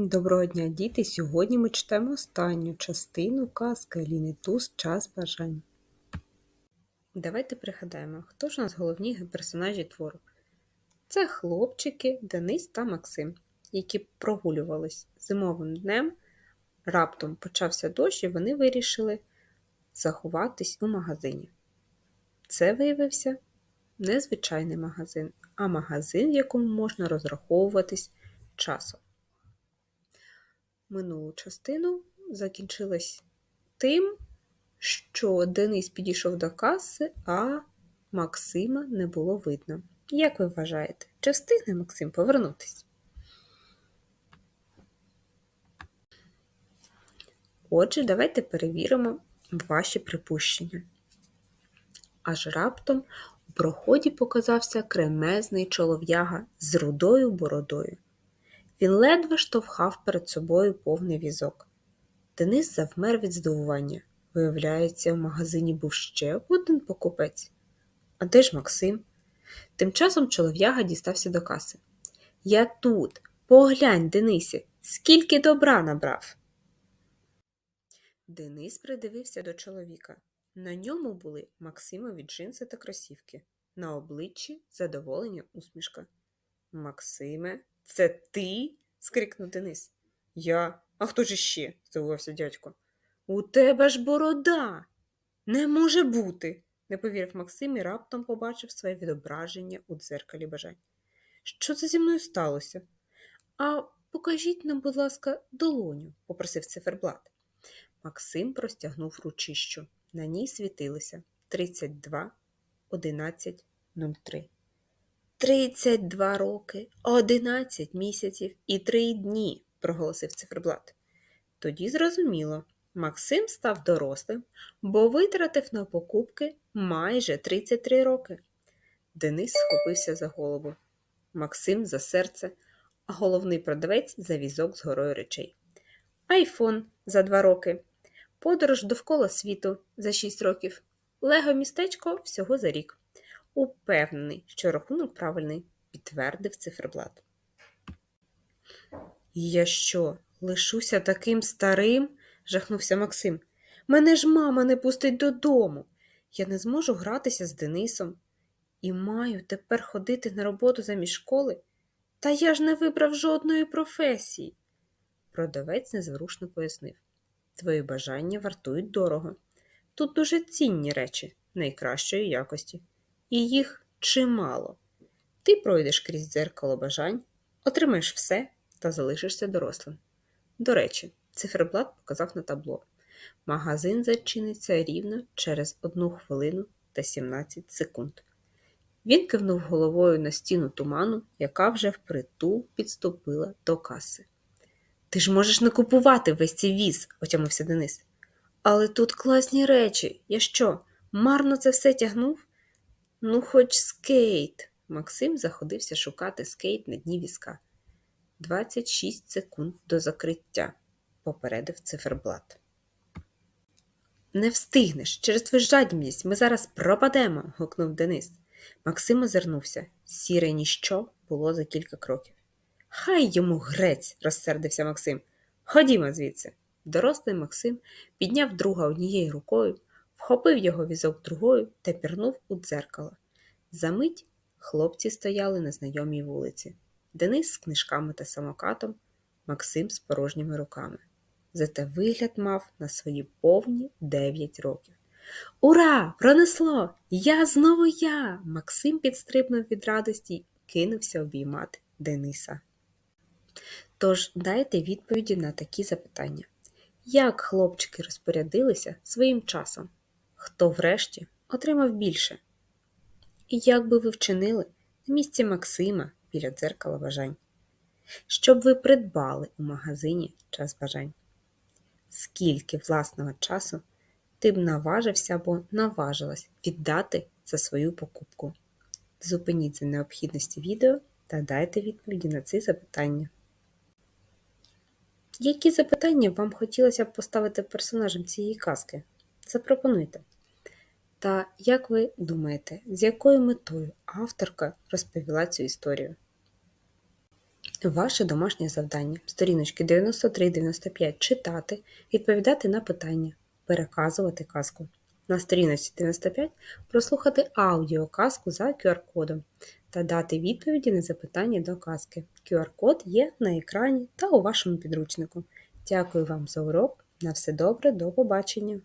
Доброго дня, діти! Сьогодні ми читаємо останню частину казки Аліни Туз Час бажань. Давайте пригадаємо, хто ж у нас головні персонажі твору. Це хлопчики Денис та Максим, які прогулювались зимовим днем. Раптом почався дощ, і вони вирішили заховатись у магазині. Це виявився незвичайний магазин, а магазин, в якому можна розраховуватись часом минулу частину закінчилась тим, що Денис підійшов до каси, а Максима не було видно. Як ви вважаєте, чи встигне Максим повернутися? Отже, давайте перевіримо ваші припущення. Аж раптом у проході показався кремезний чолов'яга з рудою бородою. Він ледве штовхав перед собою повний візок. Денис завмер від здивування. Виявляється, в магазині був ще один покупець. А де ж Максим? Тим часом чолов'яга дістався до каси. Я тут, поглянь, Денисі, скільки добра набрав. Денис придивився до чоловіка. На ньому були Максимові джинси та кросівки. На обличчі задоволення усмішка. Максиме, це ти? скрикнув Денис. Я. А хто ж іще? здивувався дядько. У тебе ж борода. Не може бути, не повірив Максим і раптом побачив своє відображення у дзеркалі бажань. Що це зі мною сталося? А покажіть нам, будь ласка, долоню, попросив циферблат. Максим простягнув ручищу. На ній світилося 32 11 03. Тридцять два роки, одинадцять місяців і три дні, проголосив циферблат. Тоді зрозуміло, Максим став дорослим, бо витратив на покупки майже 33 роки. Денис схопився за голову, Максим за серце, а головний продавець за візок з горою речей. Айфон за два роки, подорож довкола світу за шість років, лего містечко всього за рік. Упевнений, що рахунок правильний, підтвердив циферблат. Я що, лишуся таким старим? жахнувся Максим. Мене ж мама не пустить додому. Я не зможу гратися з Денисом і маю тепер ходити на роботу замість школи. Та я ж не вибрав жодної професії. Продавець незворушно пояснив Твої бажання вартують дорого. Тут дуже цінні речі найкращої якості і їх чимало. Ти пройдеш крізь дзеркало бажань, отримаєш все та залишишся дорослим. До речі, циферблат показав на табло. Магазин зачиниться рівно через 1 хвилину та 17 секунд. Він кивнув головою на стіну туману, яка вже впритул підступила до каси. Ти ж можеш не купувати весь цей віз, отямився Денис. Але тут класні речі. Я що, марно це все тягнув? Ну, хоч скейт. Максим заходився шукати скейт на дні візка. 26 секунд до закриття, попередив циферблат. Не встигнеш, через твою жадібність ми зараз пропадемо, гукнув Денис. Максим озирнувся. Сіре ніщо було за кілька кроків. Хай йому грець, розсердився Максим. Ходімо звідси. Дорослий Максим підняв друга однією рукою, вхопив його візок другою та пірнув у дзеркало. Замить хлопці стояли на знайомій вулиці. Денис з книжками та самокатом, Максим з порожніми руками. Зате вигляд мав на свої повні дев'ять років. Ура! Пронесло! Я знову я! Максим підстрибнув від радості і кинувся обіймати Дениса. Тож дайте відповіді на такі запитання. Як хлопчики розпорядилися своїм часом? Хто врешті отримав більше. І як би ви вчинили на місці Максима біля дзеркала бажань? Щоб ви придбали у магазині час бажань? Скільки власного часу ти б наважився або наважилась віддати за свою покупку? Зупиніть за необхідності відео та дайте відповіді на ці запитання. Які запитання вам хотілося б поставити персонажам цієї казки? Запропонуйте. Та як ви думаєте, з якою метою авторка розповіла цю історію? Ваше домашнє завдання. Сторіночки 93-95 читати, відповідати на питання, переказувати казку. На сторіночці 95 прослухати аудіоказку за QR-кодом та дати відповіді на запитання до казки. QR-код є на екрані та у вашому підручнику. Дякую вам за урок. На все добре, до побачення!